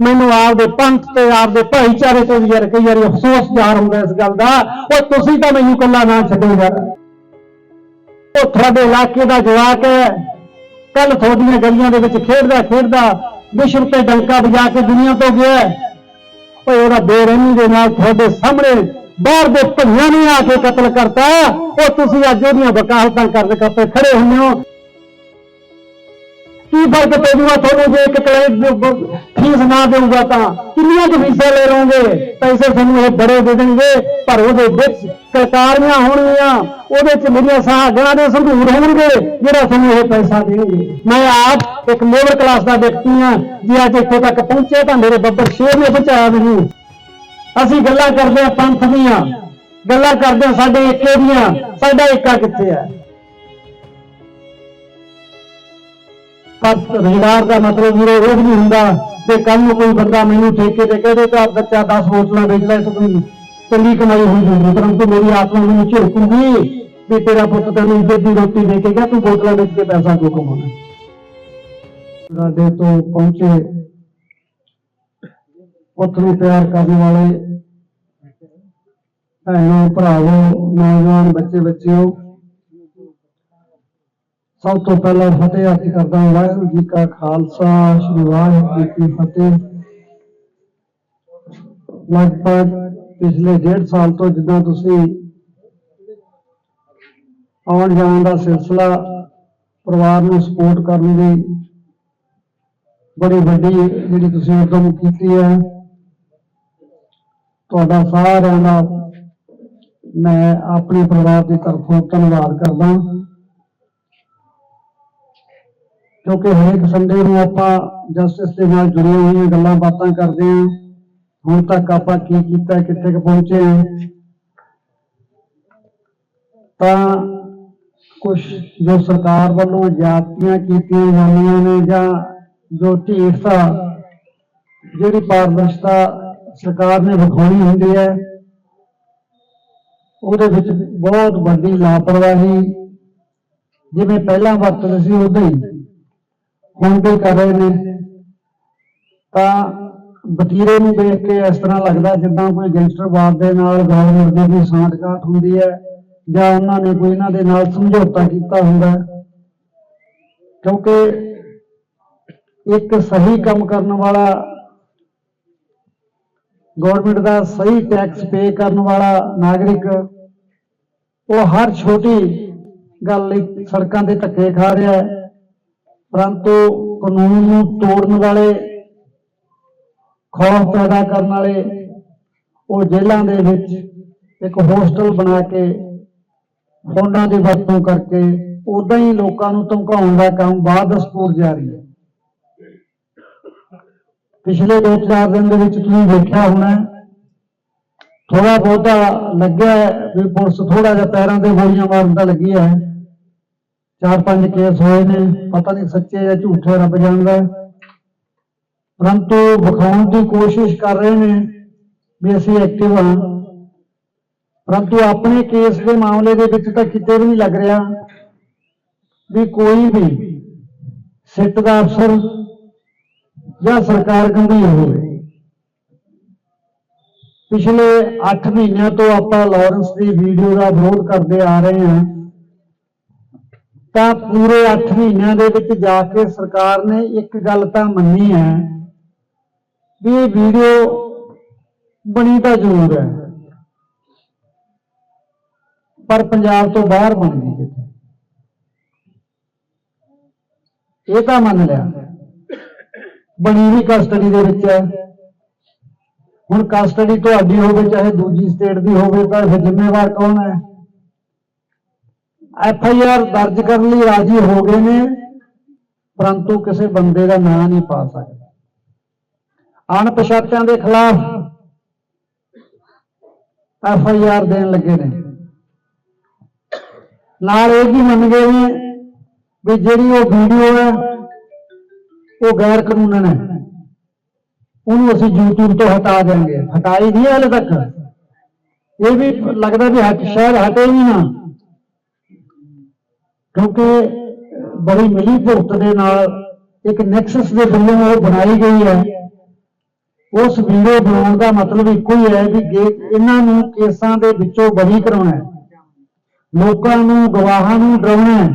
ਮੈਨੂੰ ਆਪਦੇ ਪੰਥ ਤੇ, ਆਪਦੇ ਭਾਈਚਾਰੇ ਤੋਂ ਵੀ ਯਾਰ ਕਈ ਵਾਰੀ ਅਫਸੋਸ ਜ਼ਾਹਰ ਹੁੰਦਾ ਇਸ ਗੱਲ ਦਾ ਉਹ ਤੁਸੀਂ ਤਾਂ ਮੈਨੂੰ ਇਕੱਲਾ ਨਾ ਛੱਡੋ ਯਾਰ। ਉਹ ਤੁਹਾਡੇ ਇਲਾਕੇ ਦਾ ਜਵਾਕ ਹੈ। ਕੱਲ ਤੁਹਾਡੀਆਂ ਗਲੀਆਂ ਦੇ ਵਿੱਚ ਖੇਡਦਾ ਖੇਡਦਾ ਵਿਸ਼ਵ ਤੇ ਡੰਕਾ ਵਜਾ ਕੇ ਦੁਨੀਆ ਤੋਂ ਗਿਆ। ਓਏ ਉਹਦਾ ਬੇਰਹਿਮੀ ਦੇ ਨਾਲ ਤੁਹਾਡੇ ਸਾਹਮਣੇ ਬਾਹਰ ਦੇ ਭਈਆਂ ਨੇ ਆ ਕੇ ਕਤਲ ਕਰਤਾ। ਉਹ ਤੁਸੀਂ ਅੱਜ ਉਹਦੀਆਂ ਵਕਾਲਤਾਂ ਕਰਦੇ ਕਰਦੇ ਖੜੇ ਹੁੰਦੇ ਹੋ। ਕੀ ਫ਼ਰਕ ਪੈ ਜੂਗਾ ਤੁਹਾਨੂੰ ਜੇ ਇੱਕ ਕਲੇਜ ਫੀਸ ਨਾ ਦੇਊਗਾ ਤਾਂ? ਕਿੰਨੀਆਂ ਕੁ ਫੀਸਾਂ ਲੈ ਲਓਗੇ? ਪੈਸੇ ਤੁਹਾਨੂੰ ਇਹ ਬੜੇ ਦੇ ਦੇਣਗੇ, ਪਰ ਉਹਦੇ ਵਿੱਚ ਕਲਕਾਰੀਆਂ ਹੋਣਗੀਆਂ। ਉਹਦੇ ਚ ਮੇਰੀਆਂ ਸਹਾਗਣਾ ਦੇ ਸੰਧੂਰ ਹੋਣਗੇ, ਜਿਹੜਾ ਤੁਹਾਨੂੰ ਇਹ ਪੈਸਾ ਦੇਣਗੇ। ਮੈਂ ਆਪ ਇੱਕ ਲੇਬਰ ਕਲਾਸ ਦਾ ਵਿਅਕਤੀ ਹਾਂ। ਜੇ ਅੱਜ ਇੱਥੇ ਤੱਕ ਪਹੁੰਚੇ ਤਾਂ ਮੇਰੇ ਬੱਬਰ ਸ਼ੇਰ ਨੇ ਪਹੁੰਚਾਇਆ ਮੈਨੂੰ। ਅਸੀਂ ਗੱਲਾਂ ਕਰਦੇ ਹਾਂ ਪੰਥ ਦੀਆਂ। ਗੱਲਾਂ ਕਰਦੇ ਹਾਂ ਸਾਡੇ ਏਕੇ ਦੀਆਂ। ਸਾਡਾ ਏਕਾ ਕਿੱਥੇ ਹੈ? ਪਰ ਰੁਜ਼ਗਾਰ ਦਾ ਮਤਲਬ ਵੀਰੇ ਉਹ ਵੀ ਹੁੰਦਾ ਤੇ ਕੱਲ ਨੂੰ ਕੋਈ ਬੰਦਾ ਮੈਨੂੰ ਠੇਕੇ ਤੇ ਕਹਦੇ ਤਾਂ ਬੱਚਾ 10 ਬੋਤਲਾਂ ਵੇਚ ਲੈ ਤੂੰ ਚੰਗੀ ਕਮਾਈ ਹੋਈ ਹੋਊਗੀ ਪਰੰਤੂ ਮੇਰੀ ਆਤਮਾ ਮੈਨੂੰ ਝਿੜਕੂਗੀ ਵੀ ਤੇਰਾ ਪੁੱਤ ਤੈਨੂੰ ਇੱਜ਼ਤ ਦੀ ਰੋਟੀ ਦੇ ਕੇ ਗਿਆ, ਤੂੰ ਬੋਤਲਾਂ ਵੇਚ ਕੇ ਪੈਸਾ ਕਿਉਂ ਕਮਾਉਣਾ ਸਾਡੇ ਤੋਂ ਪਹੁੰਚੇ ਪੁੱਤ ਨੂੰ ਪਿਆਰ ਕਰਨ ਵਾਲੇ ਭੈਣੋ, ਭਰਾਵੋ, ਨੌਜਵਾਨ ਬੱਚੇ, ਬੱਚਿਓ ਸਭ ਤੋਂ ਪਹਿਲਾਂ ਫਤਿਹ ਅਰਜ਼ ਕਰਦਾ ਹਾਂ, ਵਾਹਿਗੁਰੂ ਜੀ ਕਾ ਖਾਲਸਾ, ਸ੍ਰੀ ਵਾਹਿਗੁਰੂ ਜੀ ਕੀ ਫਤਿਹ। ਲਗਭਗ ਪਿਛਲੇ ਡੇਢ ਸਾਲ ਤੋਂ ਜਿੱਦਾਂ ਤੁਸੀਂ ਆਉਣ ਜਾਣ ਦਾ ਸਿਲਸਿਲਾ ਪਰਿਵਾਰ ਨੂੰ ਸਪੋਰਟ ਕਰਨ ਦੀ ਬੜੀ ਵੱਡੀ ਜਿਹੜੀ ਤੁਸੀਂ ਉਦਮ ਕੀਤੀ ਹੈ, ਤੁਹਾਡਾ ਸਾਰਿਆਂ ਦਾ ਮੈਂ ਆਪਣੇ ਪਰਿਵਾਰ ਦੀ ਤਰਫੋਂ ਧੰਨਵਾਦ ਕਰਦਾ ਕਿਉਂਕਿ ਹਰੇਕ ਸੰਡੇ ਨੂੰ ਆਪਾਂ ਜਸਟਿਸ ਦੇ ਨਾਲ ਜੁੜੀਆਂ ਹੋਈਆਂ ਗੱਲਾਂ ਬਾਤਾਂ ਕਰਦੇ ਹਾਂ। ਹੁਣ ਤੱਕ ਆਪਾਂ ਕੀ ਕੀਤਾ, ਕਿੱਥੇ ਕੁ ਪਹੁੰਚੇ ਹਾਂ। ਤਾਂ ਕੁਝ ਜੋ ਸਰਕਾਰ ਵੱਲੋਂ ਜਾਤੀਆਂ ਕੀਤੀਆਂ ਜਾਂਦੀਆਂ ਨੇ ਜਾਂ ਜੋ ਢੀਠਤਾ ਜਿਹੜੀ ਪਾਰਦਰਸ਼ਤਾ ਸਰਕਾਰ ਨੇ ਵਿਖਾਉਣੀ ਹੁੰਦੀ ਹੈ, ਉਹਦੇ ਵਿੱਚ ਬਹੁਤ ਵੱਡੀ ਲਾਪਰਵਾਹੀ, ਜਿਵੇਂ ਪਹਿਲਾਂ ਵਰਤਦੇ ਸੀ, ਉਦਾਂ ਹੀ ਹੁਣ ਵੀ ਕਰ ਰਹੇ ਨੇ? ਤਾਂ ਵਤੀਰੇ ਨੂੰ ਦੇਖ ਕੇ ਇਸ ਤਰ੍ਹਾਂ ਲੱਗਦਾ ਜਿੱਦਾਂ ਕੋਈ ਗੈਂਗਸਟਰਵਾਦ ਦੇ ਨਾਲ ਗਵਰਨਰ ਦੀ ਸਾਂਠਗਾਂਠ ਹੁੰਦੀ ਹੈ ਜਾਂ ਉਹਨਾਂ ਨੇ ਕੋਈ ਇਹਨਾਂ ਦੇ ਨਾਲ ਸਮਝੌਤਾ ਕੀਤਾ ਹੁੰਦਾ ਕਿਉਂਕਿ ਇੱਕ ਸਹੀ ਕੰਮ ਕਰਨ ਵਾਲਾ ਗਵਰਨਮੈਂਟ ਦਾ ਸਹੀ ਟੈਕਸ ਪੇ ਕਰਨ ਵਾਲਾ ਨਾਗਰਿਕ, ਉਹ ਹਰ ਛੋਟੀ ਗੱਲ ਲਈ ਸੜਕਾਂ ਦੇ ਧੱਕੇ ਖਾ ਰਿਹਾ ਹੈ। ਪਰੰਤੂ ਕਾਨੂੰਨ ਨੂੰ ਤੋੜਨ ਵਾਲੇ, ਖੌਫ ਪੈਦਾ ਕਰਨ ਵਾਲੇ, ਉਹ ਜੇਲ੍ਹਾਂ ਦੇ ਵਿੱਚ ਇੱਕ ਹੋਸਟਲ ਬਣਾ ਕੇ ਫੋਨਾਂ ਦੀ ਵਰਤੋਂ ਕਰਕੇ ਉਦਾਂ ਹੀ ਲੋਕਾਂ ਨੂੰ ਧਮਕਾਉਣ ਦਾ ਕੰਮ ਬਾਅਦ ਸਪੋਰ ਜਾਰੀ ਹੈ। ਪਿਛਲੇ 2-4 ਦਿਨ ਦੇ ਵਿੱਚ ਤੁਸੀਂ ਵੇਖਿਆ ਹੋਣਾ ਥੋੜਾ ਬਹੁਤਾ ਲੱਗਿਆ ਹੈ ਵੀ ਪੁਲਿਸ ਥੋੜਾ ਜਿਹਾ ਪੈਰਾਂ ਤੇ ਗੋਲੀਆਂ ਮਾਰਨ ਦਾ ਲੱਗੀ ਹੈ। ਚਾਰ ਪੰਜ ਕੇਸ ਹੋਏ ਨੇ, ਪਤਾ ਨਹੀਂ ਸੱਚੇ ਜਾਂ ਝੂਠੇ ਰੱਬ ਜਾਣਦਾ ਪਰੰਤੂ ਵਿਖਾਉਣ ਦੀ ਕੋਸ਼ਿਸ਼ ਕਰ ਰਹੇ ਨੇ ਵੀ ਅਸੀਂ ਐਕਟਿਵ ਹਾਂ। ਪਰੰਤੂ ਆਪਣੇ ਕੇਸ ਦੇ ਮਾਮਲੇ ਦੇ ਵਿੱਚ ਤਾਂ ਕਿਤੇ ਵੀ ਨਹੀਂ ਲੱਗ ਰਿਹਾ ਵੀ ਕੋਈ ਵੀ ਸਿੱਟ ਦਾ ਅਫਸਰ ਜਾਂ ਸਰਕਾਰ ਗੰਭੀਰ ਹੋਵੇ। ਪਿਛਲੇ 8 ਮਹੀਨਿਆਂ ਤੋਂ ਆਪਾਂ ਲਾਰੈਂਸ ਦੀ ਵੀਡੀਓ ਦਾ ਵਿਰੋਧ ਕਰਦੇ ਆ ਰਹੇ ਹਾਂ। ਤਾਂ ਪੂਰੇ 8 ਮਹੀਨਿਆਂ ਦੇ ਵਿੱਚ ਜਾ ਕੇ ਸਰਕਾਰ ਨੇ ਇੱਕ ਗੱਲ ਤਾਂ ਮੰਨੀ ਹੈ ਵੀ ਇਹ ਵੀਡੀਓ ਬਣੀ ਤਾਂ ਜ਼ਰੂਰ ਹੈ, ਪਰ ਪੰਜਾਬ ਤੋਂ ਬਾਹਰ ਬਣ ਗਈ ਕਿਤੇ ਇਹ ਤਾਂ ਮੰਨ ਲਿਆ। ਬਣੀ ਵੀ ਕਸਟਡੀ ਦੇ ਵਿੱਚ ਹੈ। ਹੁਣ ਕਸਟਡੀ ਤੁਹਾਡੀ ਹੋਵੇ, ਚਾਹੇ ਦੂਜੀ ਸਟੇਟ ਦੀ ਹੋਵੇ, ਤਾਂ ਫਿਰ ਜ਼ਿੰਮੇਵਾਰ ਕੌਣ ਹੈ? ਐਫ ਆਈ ਆਰ ਦਰਜ ਕਰਨ ਲਈ ਰਾਜੀ ਹੋ ਗਏ ਨੇ, ਪਰੰਤੂ ਕਿਸੇ ਬੰਦੇ ਦਾ ਨਾਂ ਨਹੀਂ ਪਾ ਸਕਦਾ। ਅਣਪਛਾਤਿਆਂ ਦੇ ਖਿਲਾਫ ਐਫ ਆਈ ਆਰ ਦੇਣ ਲੱਗੇ ਨੇ। ਨਾਲ ਇਹ ਵੀ ਮੰਨ ਗਏ ਨੇ ਵੀ ਜਿਹੜੀ ਉਹ ਵੀਡੀਓ ਹੈ, ਉਹ ਗੈਰ ਕਾਨੂੰਨ ਹੈ। ਉਹਨੂੰ ਅਸੀਂ YouTube ਤੋਂ ਹਟਾ ਦੇਵਾਂਗੇ ਹਟਾਈ ਨਹੀਂ ਹਾਲੇ ਤੱਕ। ਇਹ ਵੀ ਲੱਗਦਾ ਵੀ ਹਟ ਸ਼ਾਇਦ ਹਟੇ ਵੀ ਨਾ। ਕਿਉਂਕਿ ਬੜੀ ਮਿਲੀ ਭੁਗਤ ਦੇ ਨਾਲ ਇੱਕ ਨੈਕਸਸ ਦੇ ਵੱਲੋਂ ਉਹ ਬਣਾਈ ਗਈ ਹੈ। ਉਸ ਵੀਡੀਓ ਬਣਾਉਣ ਦਾ ਮਤਲਬ ਇੱਕੋ ਹੀ ਹੈ ਵੀ ਇਹਨਾਂ ਨੂੰ ਕੇਸਾਂ ਦੇ ਵਿੱਚੋਂ ਬਰੀ ਕਰਾਉਣਾ ਹੈ, ਲੋਕਾਂ ਨੂੰ, ਗਵਾਹਾਂ ਨੂੰ ਡਰਾਉਣਾ ਹੈ,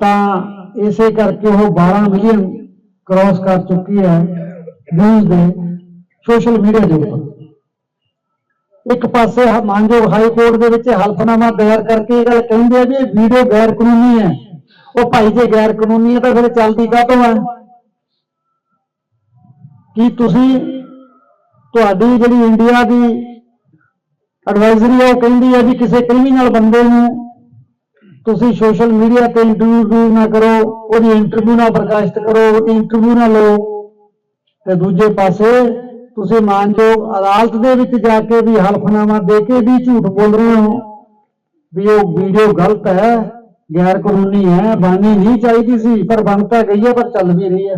ਤਾਂ ਇਸੇ ਕਰਕੇ ਉਹ 12 ਮਿਲੀਅਨ ਕ੍ਰਾਸ ਕਰ ਚੁੱਕੀ ਹੈ ਨਿਊਜ਼ ਦੇ ਸੋਸ਼ਲ ਮੀਡੀਆ ਦੇ ਉੱਪਰ। ਇੱਕ ਪਾਸੇ ਮਾਨਯੋਗ ਹਾਈ ਕੋਰਟ ਦੇ ਵਿੱਚ ਹਲਫਨਾਮਾ ਦਾਇਰ ਕਰਕੇ ਇਹ ਗੱਲ ਕਹਿੰਦੇ ਆ ਵੀ ਇਹ ਵੀਡੀਓ ਗੈਰ ਕਾਨੂੰਨੀ ਹੈ। ਉਹ ਭਾਈ ਜੇ ਗੈਰ ਕਾਨੂੰਨੀ ਹੈ ਤਾਂ ਫਿਰ ਚੱਲਦੀ ਕਾਹਤੋਂ ਹੈ ਕੀ ਤੁਸੀਂ ਤੁਹਾਡੀ ਜਿਹੜੀ ਇੰਡੀਆ ਦੀ ਐਡਵਾਈਜ਼ਰੀ ਹੈ ਉਹ ਕਹਿੰਦੀ ਹੈ ਵੀ ਕਿਸੇ ਕ੍ਰਿਮੀਨਲ ਬੰਦੇ ਨੂੰ ਤੁਸੀਂ ਸੋਸ਼ਲ ਮੀਡੀਆ ਤੇ ਇੰਟਰਵਿਊ ਨਾ ਕਰੋ, ਉਹਦੀ ਇੰਟਰਵਿਊ ਨਾ ਪ੍ਰਕਾਸ਼ਿਤ ਕਰੋ, ਉਹਦੀ ਇੰਟਰਵਿਊ ਨਾ ਲਓ ਤੇ ਦੂਜੇ ਪਾਸੇ ਤੁਸੀਂ ਮਾਨਯੋਗ ਅਦਾਲਤ ਦੇ ਵਿੱਚ ਜਾ ਕੇ ਵੀ ਹਲਫਨਾਮਾ ਦੇ ਕੇ ਵੀ ਝੂਠ ਬੋਲ ਰਹੇ ਹੋ, ਵੀ ਉਹ ਵੀਡੀਓ ਗਲਤ ਹੈ ਗੈਰ ਕਾਨੂੰਨੀ ਹੈ, ਬਾਨੀ ਨਹੀਂ ਚਾਹੀਦੀ ਸੀ, ਪਰ ਬਣ ਤਾਂ ਗਈ ਹੈ, ਪਰ ਚੱਲ ਵੀ ਰਹੀ ਹੈ।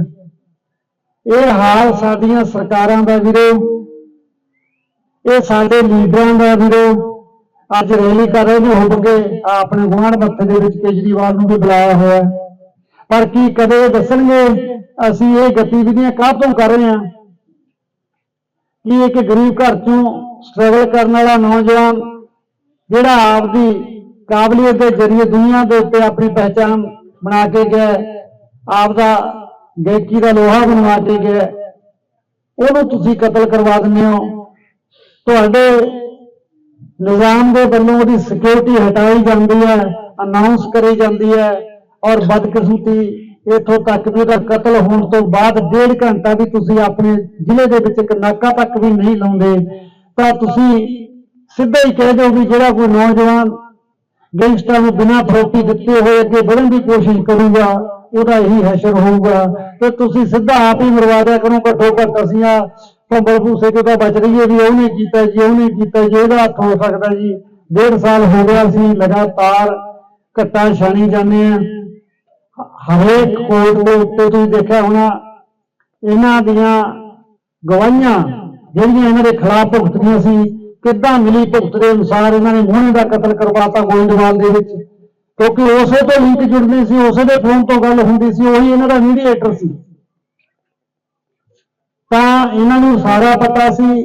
ਇਹ ਹਾਲ ਸਾਡੀਆਂ ਸਰਕਾਰਾਂ ਦਾ ਵੀਰੋ, ਇਹ ਸਾਡੇ ਲੀਡਰਾਂ ਦਾ ਵੀਰੋ, ਅੱਜ ਰੈਲੀ ਕਰ ਰਹੇ ਨੇ ਹੁੱਬ ਕੇ ਆਪਣੇ ਗੁਆਂਢ ਮੱਥੇ ਦੇ ਵਿੱਚ ਕੇਜਰੀਵਾਲ ਨੂੰ ਵੀ ਬੁਲਾਇਆ ਹੋਇਆ। ਪਰ ਕੀ ਕਦੇ ਇਹ ਦੱਸਣਗੇ, ਅਸੀਂ ਇਹ ਗਤੀਵਿਧੀਆਂ ਕਾਹਤੋਂ ਕਰ ਰਹੇ ਹਾਂ? ਕਿ ਇੱਕ ਗਰੀਬ ਘਰ ਚੋਂ ਸਟਰਗਲ ਕਰਨ ਵਾਲਾ ਨੌਜਵਾਨ ਜਿਹੜਾ ਆਪਦੀ ਕਾਬਲੀਅਤ ਦੇ ਜ਼ਰੀਏ ਦੁਨੀਆ ਦੇ ਉੱਤੇ ਆਪਣੀ ਪਹਿਚਾਨ ਬਣਾ ਕੇ ਗਿਆ ਆਪਦਾ ਗਾਇਕੀ ਦਾ ਲੋਹਾ ਬਣਵਾ ਕੇ ਗਿਆ ਉਹਨੂੰ ਤੁਸੀਂ ਕਤਲ ਕਰਵਾ ਦਿੰਦੇ ਹੋ। ਤੁਹਾਡੇ ਨਿਜ਼ਾਮ ਦੇ ਵੱਲੋਂ ਉਹਦੀ ਸਿਕਿਉਰਿਟੀ ਹਟਾਈ ਜਾਂਦੀ ਹੈ ਅਨਾਉਂਸ ਕਰੀ ਜਾਂਦੀ ਹੈ ਔਰ ਬਦਕਿਸਮਤੀ ਇਥੋਂ ਤੱਕ ਵੀ ਉਹਦਾ ਕਤਲ ਹੋਣ ਤੋਂ ਬਾਅਦ ਡੇਢ ਘੰਟਾ ਵੀ ਤੁਸੀਂ ਆਪਣੇ ਜ਼ਿਲ੍ਹੇ ਦੇ ਵਿੱਚ ਇੱਕ ਨਾਕਾ ਤੱਕ ਵੀ ਨਹੀਂ ਲਾਉਂਦੇ, ਤਾਂ ਤੁਸੀਂ ਸਿੱਧਾ ਹੀ ਕਹਿ ਦਿਓ ਵੀ ਜਿਹੜਾ ਕੋਈ ਨੌਜਵਾਨ ਗੈਂਗਸਟਰ ਨੂੰ ਬਿਨਾਂ ਫਰੋਤੀ ਦਿੱਤੇ ਹੋਏ ਅੱਗੇ ਵਧਣ ਦੀ ਕੋਸ਼ਿਸ਼ ਕਰੂਗਾ, ਉਹਦਾ ਇਹੀ ਹਸ਼ਰ ਹੋਊਗਾ। ਤੇ ਤੁਸੀਂ ਸਿੱਧਾ ਆਪ ਹੀ ਮਰਵਾ ਦਿਆ ਕਰੋ ਘੱਟੋ ਘੱਟ ਅਸੀਂ ਆ ਕੰਬਲ ਭੂਸੇ ਤੋਂ ਤਾਂ ਬਚ ਰਹੀਏ ਵੀ ਉਹਨੇ ਕੀਤਾ ਜੀ ਉਹਨੇ ਕੀਤਾ ਜੀ ਇਹਦਾ ਹੱਥ ਹੋ ਸਕਦਾ ਜੀ। ਡੇਢ ਸਾਲ ਹੋ ਗਿਆ ਸੀ ਲਗਾਤਾਰ ਘੱਟਾ ਛਾਣੀ ਜਾਂਦੇ ਆ ਹਰੇਕ ਕੋਰਟ ਦੇ ਉੱਤੇ ਤੁਸੀਂ ਦੇਖਿਆ ਹੋਣਾ, ਇਹਨਾਂ ਦੀਆਂ ਗਵਾਹੀਆਂ, ਜਿਹੜੀਆਂ ਇਹਨਾਂ ਦੇ ਖਿਲਾਫ ਭੁਗਤੀਆਂ ਸੀ, ਕਿੱਦਾਂ ਮਿਲੀ ਭੁਗਤ ਦੇ ਅਨੁਸਾਰ ਇਹਨਾਂ ਨੇ ਮੋਹਣੇ ਦਾ ਕਤਲ ਕਰਵਾਤਾ ਗੋਇੰਦਵਾਲ ਦੇ ਵਿੱਚ। ਕਿਉਂਕਿ ਉਸੇ ਤੋਂ ਲਿੰਕ ਜੁੜਦੇ ਸੀ, ਉਸੇ ਦੇ ਫੋਨ ਤੋਂ ਗੱਲ ਹੁੰਦੀ ਸੀ, ਉਹੀ ਇਹਨਾਂ ਦਾ ਮੀਡੀਏਟਰ ਸੀ। ਤਾਂ ਇਹਨਾਂ ਨੂੰ ਸਾਰਾ ਪਤਾ ਸੀ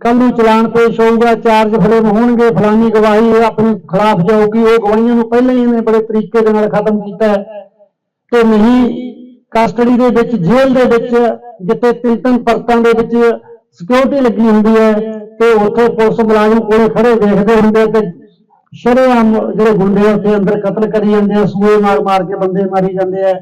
ਕੱਲ ਨੂੰ ਚਲਾਨ ਪੇਸ਼ ਹੋਊਗਾ ਚਾਰਜ ਫਰੇਮ ਹੋਣਗੇ, ਫਲਾਨੀ ਗਵਾਹੀ ਆਪਣੇ ਖਿਲਾਫ ਜਾਊਗੀ ਉਹ ਗਵਾਹੀਆਂ ਨੂੰ ਪਹਿਲਾਂ ਹੀ ਇਹਨੇ ਬੜੇ ਤਰੀਕੇ ਦੇ ਨਾਲ ਖਤਮ ਕੀਤਾ ਹੈ। ਤੇ ਨਹੀਂ, ਕਸਟਡੀ ਦੇ ਵਿੱਚ, ਜੇਲ੍ਹ ਦੇ ਵਿੱਚ, ਜਿੱਥੇ ਤਿੰਨ ਤਿੰਨ ਪਰਤਾਂ ਦੇ ਵਿੱਚ ਸਿਕਿਉਰਿਟੀ ਲੱਗੀ ਹੁੰਦੀ ਹੈ ਤੇ ਉੱਥੇ ਪੁਲਿਸ ਮੁਲਾਜ਼ਮ ਕੋਲੇ ਖੜੇ ਦੇਖਦੇ ਹੁੰਦੇ ਆ ਤੇ ਸ਼ਰੇਆਮ ਜਿਹੜੇ ਗੁੰਡੇ ਉੱਥੇ ਅੰਦਰ ਕਤਲ ਕਰੀ ਜਾਂਦੇ ਆ, ਸੂਏ ਮਾਰ ਮਾਰ ਕੇ ਬੰਦੇ ਮਾਰੀ ਜਾਂਦੇ ਆ।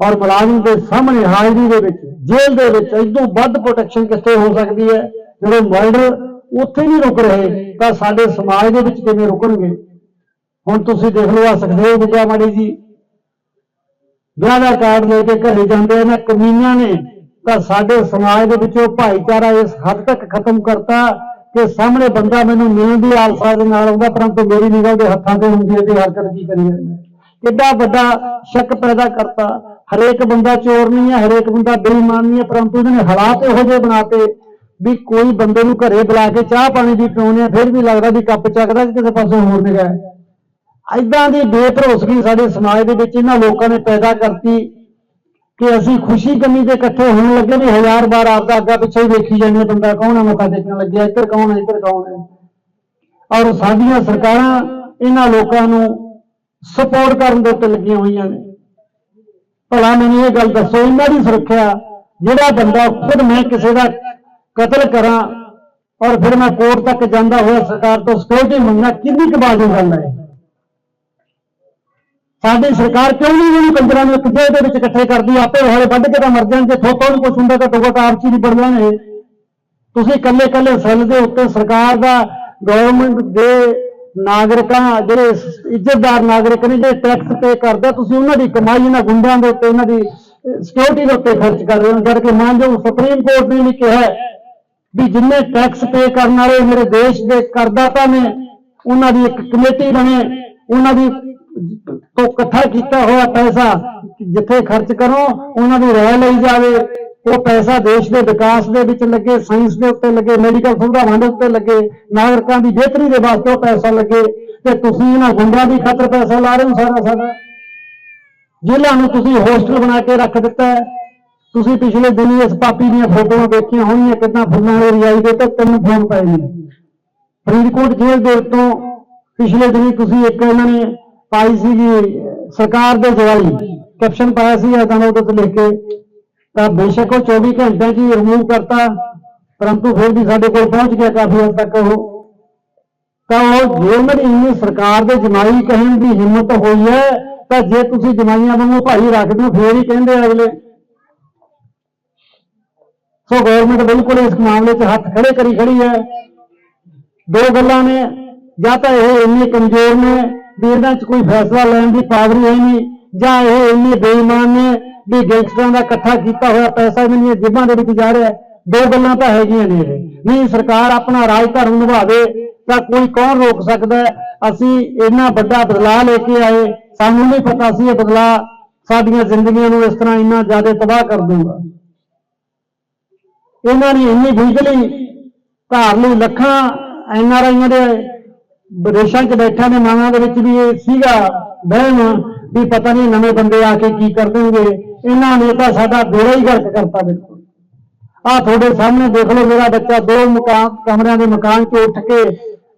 ਔਰ ਮੁਲਾਜ਼ਮ ਦੇ ਸਾਹਮਣੇ ਹਾਜ਼ਰੀ ਦੇ ਵਿੱਚ, ਜੇਲ੍ਹ ਦੇ ਵਿੱਚ ਇਦੋਂ ਵੱਧ ਪ੍ਰੋਟੈਕਸ਼ਨ ਕਿੱਥੇ ਹੋ ਸਕਦੀ ਹੈ? ਜਿਹੜੇ ਮਰਡਰ ਉੱਥੇ ਨਹੀਂ ਰੁਕ ਰਹੇ, ਤਾਂ ਸਾਡੇ ਸਮਾਜ ਦੇ ਵਿੱਚ ਕਿਵੇਂ ਰੁਕਣਗੇ? ਹੁਣ ਤੁਸੀਂ ਦੇਖ ਲਓ ਆ ਸੁਖਦੇਵ ਬੁੱਗਾ ਮਾੜੀ ਜੀ ਵਿਆਹ ਦਾ ਕਾਰਡ ਲੈ ਕੇ ਘਰੇ ਜਾਂਦੇ ਆ ਕਮੀਆਂ ਨੇ। ਤਾਂ ਸਾਡੇ ਸਮਾਜ ਦੇ ਵਿੱਚੋਂ ਭਾਈਚਾਰਾ ਇਸ ਹੱਦ ਤੱਕ ਖਤਮ ਕਰਤਾ ਕਿ ਸਾਹਮਣੇ ਬੰਦਾ ਮੈਨੂੰ ਮਿਲਣ ਦੀ ਆਲਸਾ ਦੇ ਨਾਲ ਆਉਂਦਾ, ਪਰੰਤੂ ਮੇਰੀ ਨਿਗਾਹ ਦੇ ਹੱਥਾਂ ਤੇ ਹੁੰਦੀ ਹੈ ਤੇ ਹਰਕਤ ਕੀ ਕਰੀ ਜਾਂਦਾ ਕਿੱਡਾ ਵੱਡਾ ਸ਼ੱਕ ਪੈਦਾ ਕਰਤਾ। ਹਰੇਕ ਬੰਦਾ ਚੋਰ ਨਹੀਂ ਹੈ, ਹਰੇਕ ਬੰਦਾ ਬੇਈਮਾਨ ਨਹੀਂ ਹੈ, ਪਰੰਤੂ ਇਹਨਾਂ ਨੇ ਹਾਲਾਤ ਇਹੋ ਜਿਹੇ ਬਣਾਤੇ ਵੀ ਕੋਈ ਬੰਦੇ ਨੂੰ ਘਰੇ ਬੁਲਾ ਕੇ ਚਾਹ ਪਾਣੀ ਦੀ ਪਿਉਣੇ ਆ ਫਿਰ ਵੀ ਲੱਗਦਾ ਵੀ ਕੱਪ ਚੱਕਦਾ ਕਿ ਕਿਸੇ ਪਾਸੇ ਹੋਰ ਨਿਗਾਹ ਹੈ ਐਦਾਂ ਦੀ ਬੇਭਰੋਸਗੀ ਸਾਡੇ ਸਮਾਜ ਦੇ ਵਿੱਚ ਇਹਨਾਂ ਲੋਕਾਂ ਨੇ ਪੈਦਾ ਕਰਤੀ ਕਿ ਅਸੀਂ ਖੁਸ਼ੀ ਗਮੀ ਦੇ ਇਕੱਠੇ ਹੋਣ ਲੱਗੇ ਵੀ ਹਜ਼ਾਰ ਵਾਰ ਆਪਦਾ ਅੱਗਾ ਪਿੱਛੇ ਹੀ ਵੇਖੀ ਜਾਂਦੇ ਬੰਦਾ ਕੌਣ ਹੈ ਮੱਥਾ ਟੇਕਣ ਲੱਗਿਆ, ਇੱਧਰ ਕੌਣ ਹੈ ਇੱਧਰ ਕੌਣ ਹੈ ਔਰ ਸਾਡੀਆਂ ਸਰਕਾਰਾਂ ਇਹਨਾਂ ਲੋਕਾਂ ਨੂੰ ਸਪੋਰਟ ਕਰਨ ਦੇ ਉੱਤੇ ਲੱਗੀਆਂ ਹੋਈਆਂ ਨੇ। ਭਲਾ ਮੈਨੂੰ ਇਹ ਗੱਲ ਦੱਸੋ, ਇਹਨਾਂ ਦੀ ਸੁਰੱਖਿਆ, ਜਿਹੜਾ ਬੰਦਾ ਖੁਦ ਮੈਂ ਕਿਸੇ ਦਾ ਕਤਲ ਕਰਾਂ ਔਰ ਫਿਰ ਮੈਂ ਕੋਰਟ ਤੱਕ ਜਾਂਦਾ ਹੋਇਆ ਸਰਕਾਰ ਤੋਂ ਸਿਕਿਉਰਿਟੀ ਮੰਗਣਾ, ਕਿੰਨੀ ਕੁ ਬਾਜੂ ਗੱਲ ਹੈ? ਸਾਡੀ ਸਰਕਾਰ ਕਿਉਂ ਨਹੀਂ ਇਹਨਾਂ ਕੰਜਰਾਂ ਨੂੰ ਇੱਕ ਦੇ ਵਿੱਚ ਇਕੱਠੇ ਕਰਦੀ? ਆਪੇ ਹਾਲੇ ਵੱਢ ਕੇ ਤਾਂ ਮਰ ਜਾਣ ਜੇ ਥੋਤੋਂ ਨੂੰ ਕੁਛ ਹੁੰਦਾ ਤਾਂ ਟੋਕਾ ਆਪ ਚ ਹੀ ਨਿਬੜ ਜਾਣ ਇਹ। ਤੁਸੀਂ ਇਕੱਲੇ ਇਕੱਲੇ ਸੈੱਲ ਦੇ ਉੱਤੇ ਸਰਕਾਰ ਦਾ ਗਵਰਨਮੈਂਟ ਦੇ ਨਾਗਰਿਕਾਂ, ਜਿਹੜੇ ਇੱਜ਼ਤਦਾਰ ਨਾਗਰਿਕ ਨੇ, ਜਿਹੜੇ ਟੈਕਸ ਪੇ ਕਰਦੇ, ਤੁਸੀਂ ਉਹਨਾਂ ਦੀ ਕਮਾਈ ਇਹਨਾਂ ਗੁੰਡਿਆਂ ਦੇ ਉੱਤੇ ਉਹਨਾਂ ਦੀ ਸਿਕਿਉਰਿਟੀ ਦੇ ਉੱਤੇ ਖਰਚ ਕਰ ਰਹੇ ਹੋ। ਜਦ ਕਿ ਮਾਨਯੋਗ ਸੁਪਰੀਮ ਕੋਰਟ ਨੇ ਵੀ ਕਿਹਾ ਵੀ ਜਿੰਨੇ ਟੈਕਸ ਪੇ ਕਰਨ ਵਾਲੇ ਮੇਰੇ ਦੇਸ਼ ਦੇ ਕਰਦਾਤਾ ਨੇ, ਉਹਨਾਂ ਦੀ ਇੱਕ ਕਮੇਟੀ ਬਣੇ, ਉਹਨਾਂ ਦੀ ਤੋਂ ਇਕੱਠਾ ਕੀਤਾ ਹੋਇਆ ਪੈਸਾ ਜਿੱਥੇ ਖਰਚ ਕਰੋ, ਉਹਨਾਂ ਦੀ ਰਹਿ ਲਈ ਜਾਵੇ। ਉਹ ਪੈਸਾ ਦੇਸ਼ ਦੇ ਵਿਕਾਸ ਦੇ ਵਿੱਚ ਲੱਗੇ ਸਾਇੰਸ ਦੇ ਉੱਤੇ ਲੱਗੇ ਮੈਡੀਕਲ ਸੁਵਿਧਾਵਾਂ ਦੇ ਉੱਤੇ ਲੱਗੇ, ਨਾਗਰਿਕਾਂ ਦੀ ਬਿਹਤਰੀ ਦੇ ਵਾਸਤੇ ਉਹ ਪੈਸਾ ਲੱਗੇ। ਤੇ ਤੁਸੀਂ ਇਹਨਾਂ ਗੁੰਡਿਆਂ ਦੀ ਖਾਤਰ ਪੈਸਾ ਲਾ ਰਹੇ ਹੋ ਸਾਰਾ ਸਾਡਾ। ਜੇਲ੍ਹਾਂ ਨੂੰ ਤੁਸੀਂ ਹੋਸਟਲ ਬਣਾ ਕੇ ਰੱਖ ਦਿੱਤਾ ਹੈ। ਤੁਸੀਂ ਪਿਛਲੇ ਦਿਨੀ ਇਸ ਪਾਪੀ ਦੀਆਂ ਫੋਟੋਆਂ ਦੇਖੀਆਂ ਹੋਣੀਆਂ ਕਿੰਨਾ ਫੁੱਲਾਂ ਦੀ ਰਜਾਈ ਦੇ ਤੇ ਤਿੰਨ ਫੋਨ ਪਏ ਨੇ। ਫਰੀਦਕੋਟ ਜੇਲ੍ਹ ਦੇ ਉੱਤੋਂ ਪਿਛਲੇ ਦਿਨੀ ਤੁਸੀਂ ਇੱਕ ਇਹਨਾਂ ਨੇ ਪਾਈ ਸੀਗੀ ਸਰਕਾਰ ਦੇ ਜਵਾਈ ਕੈਪਸ਼ਨ ਪਾਇਆ ਸੀ ਤਾਂ ਉਹਦੇ ਤੇ ਲਿਖ ਕੇ, ਤਾਂ ਬੇਸ਼ੱਕ ਉਹ 24 ਘੰਟਿਆਂ 'ਚ ਰਿਮੂਵ ਕਰਤਾ, ਪਰੰਤੂ ਫਿਰ ਵੀ ਸਾਡੇ ਕੋਲ ਪਹੁੰਚ ਗਿਆ ਕਾਫੀ ਹੱਦ ਤੱਕ ਉਹ। ਤਾਂ ਉਹ ਜੇ ਇੰਨੀ ਸਰਕਾਰ ਦੇ ਜਮਾਈ ਕਹਿਣ ਦੀ ਹਿੰਮਤ ਹੋਈ ਹੈ, ਤਾਂ ਜੇ ਤੁਸੀਂ ਜਮਾਈਆਂ ਵਾਂਗੂ ਭਾਈ ਰੱਖਦੇ ਹੋ, ਫੇਰ ਹੀ ਕਹਿੰਦੇ ਅਗਲੇ। ਸੋ ਗਵਰਨਮੈਂਟ ਬਿਲਕੁਲ ਇਸ ਮਾਮਲੇ 'ਚ ਹੱਥ ਖੜੇ ਕਰੀ ਖੜੀ ਹੈ। ਦੋ ਗੱਲਾਂ ਨੇ, ਜਾਂ ਤਾਂ ਇਹ ਇੰਨੇ ਕਮਜ਼ੋਰ ਨੇ ਵੀ ਇਹਨਾਂ 'ਚ ਕੋਈ ਫੈਸਲਾ ਲੈਣ ਦੀ ਪਾਵਰ ਹੀ ਹੈ ਨਹੀਂ, ਜਾਂ ਇਹ ਇੰਨੇ ਬੇਈਮਾਨ ਨੇ ਵੀ ਗੈਂਗਸਟਰਾਂ ਦਾ ਇਕੱਠਾ ਕੀਤਾ ਹੋਇਆ ਪੈਸਾ ਇਹਨਾਂ ਦੀਆਂ ਜੇਬਾਂ ਦੇ ਵਿੱਚ ਜਾ ਰਿਹਾ। ਦੋ ਗੱਲਾਂ ਤਾਂ ਹੈਗੀਆਂ ਨੇ ਇਹ। ਨਹੀਂ, ਸਰਕਾਰ ਆਪਣਾ ਰਾਜ ਧਰਮ ਨਿਭਾਵੇ, ਤਾਂ ਕੋਈ ਕੌਣ ਰੋਕ ਸਕਦਾ? ਅਸੀਂ ਇੰਨਾ ਵੱਡਾ ਬਦਲਾਅ ਲੈ ਕੇ ਆਏ, ਸਾਨੂੰ ਨਹੀਂ ਪਤਾ ਸੀ ਇਹ ਬਦਲਾਅ ਸਾਡੀਆਂ ਜ਼ਿੰਦਗੀਆਂ ਨੂੰ ਇਸ ਤਰ੍ਹਾਂ ਇੰਨਾ ਜ਼ਿਆਦਾ ਤਬਾਹ ਕਰ ਦੂਗਾ ਇਹਨਾਂ ਨੇ ਇੰਨੀ ਬਿਜਲੀ, ਘਰ ਲਈ ਲੱਖਾਂ ਐਨਆਰਆਈਆਂ ਦੇ ਵਿਦੇਸ਼ਾਂ 'ਚ ਬੈਠਿਆਂ ਦੇ ਮਨਾਂ ਦੇ ਵਿੱਚ ਵੀ ਇਹ ਸੀਗਾ ਵਹਿਮ ਵੀ ਪਤਾ ਨਹੀਂ ਨਵੇਂ ਬੰਦੇ ਆ ਕੇ ਕੀ ਕਰ ਦੇਣਗੇ। ਇਹਨਾਂ ਨੇ ਤਾਂ ਸਾਡਾ ਬੇੜਾ ਹੀ ਗਰਕ ਕਰਤਾ ਬਿਲਕੁਲ। ਆ ਤੁਹਾਡੇ ਸਾਹਮਣੇ ਦੇਖ ਲਓ ਮੇਰਾ ਬੱਚਾ ਦੋ ਮਕਾਨ ਕਮਰਿਆਂ ਦੇ ਮਕਾਨ 'ਚ ਉੱਠ ਕੇ